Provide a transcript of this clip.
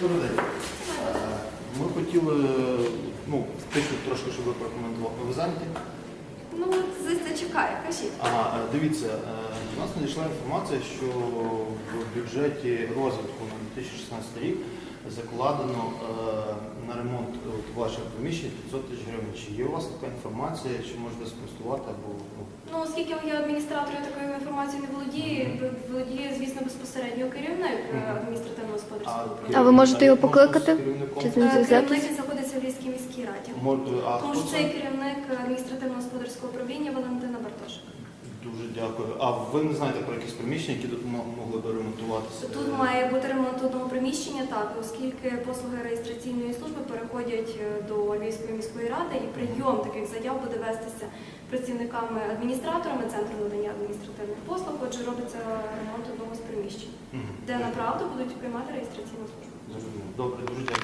Добрий день. Ми хотіли, ну, тихо трошки, щоб ви прокоментували. Ви зайняті? Ну, зачекай, кажіть. Ага, е, дивіться, е, до нас надійшла інформація, що в бюджеті розвитку на 2016 рік закладено е, на ремонт ваших приміщень 500 тисяч гривень. Чи є у вас така інформація, чи можете спростувати або ну, Ну, оскільки я адміністратор, я володіє, звісно, безпосередньо керівник е, Мгм. адміністративно-господарського А управління. ви можете його покликати? Чи Е, з ним? Керівник знаходиться в Львівській міській раді. Мо- А Тому хто що це? керівник адміністративно-господарського управління Валентина Бартошик. Дуже дякую. А ви не знаєте про якісь приміщення, які тут мо- могли би ремонтуватися? Тут має бути ремонт одного приміщення, так, оскільки послуги реєстраційної служби переходять е, до Львівської міської ради і прийом таких заяв буде вестися працівниками адміністраторами центру надання адміністративних робиться ремонт одного з приміщень, де направду будуть приймати реєстраційну службу. Зрозуміло. Добре, дуже дякую.